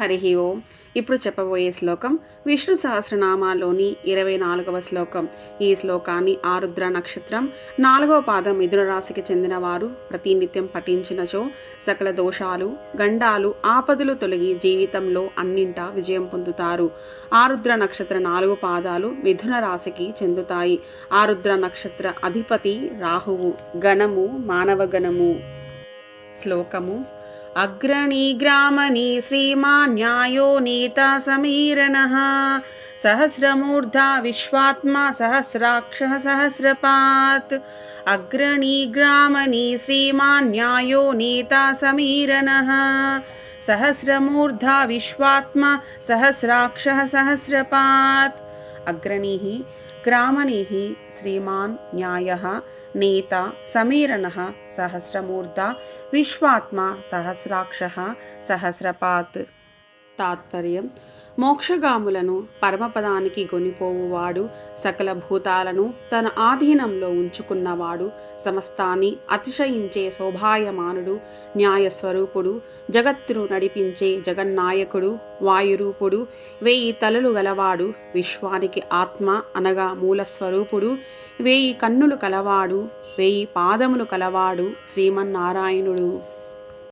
హరి ఓం. ఇప్పుడు చెప్పబోయే శ్లోకం విష్ణు సహస్రనామాలోని ఇరవై నాలుగవ శ్లోకం. ఈ శ్లోకాన్ని ఆరుద్ర నక్షత్రం నాలుగవ పాదం మిథున రాశికి చెందినవారు ప్రతినిత్యం పఠించినచో సకల దోషాలు గండాలు ఆపదలు తొలగి జీవితంలో అన్నింటా విజయం పొందుతారు. ఆరుద్ర నక్షత్ర నాలుగు పాదాలు మిథున రాశికి చెందుతాయి. ఆరుద్ర నక్షత్ర అధిపతి రాహువు. గణము మానవ గణము శ్లోకము అగ్రణీ గ్రామణి శ్రీమాన్యాయో నీత సమీరణ సహస్రమూర్ధా విశ్వాత్మ సహస్రాక్ష సహస్రపాత్ అగ్రణీ గ్రామణి శ్రీమాన్యాయో నీత సమీరణ సహస్రమూర్ధా విశ్వాత్మ సహస్రాక్ష సహస్రపాత్ అగ్రణీ గ్రామణి శ్రీమాన్ న్యాయ నేత సమీరణ సహస్రమూర్ధ విశ్వాత్మ సహస్రాక్ష సహస్రపాత్ తాత్పర్యం మోక్షగాములను పరమపదానికి గొనిపోవువాడు సకల భూతాలను తన ఆధీనంలో ఉంచుకున్నవాడు సమస్తాన్ని అతిశయించే శోభాయమానుడు న్యాయస్వరూపుడు జగత్తును నడిపించే జగన్నాయకుడు వాయురూపుడు వేయి తలలు గలవాడు విశ్వానికి ఆత్మ అనగా మూలస్వరూపుడు వేయి కన్నులు కలవాడు వేయి పాదములు కలవాడు శ్రీమన్నారాయణుడు.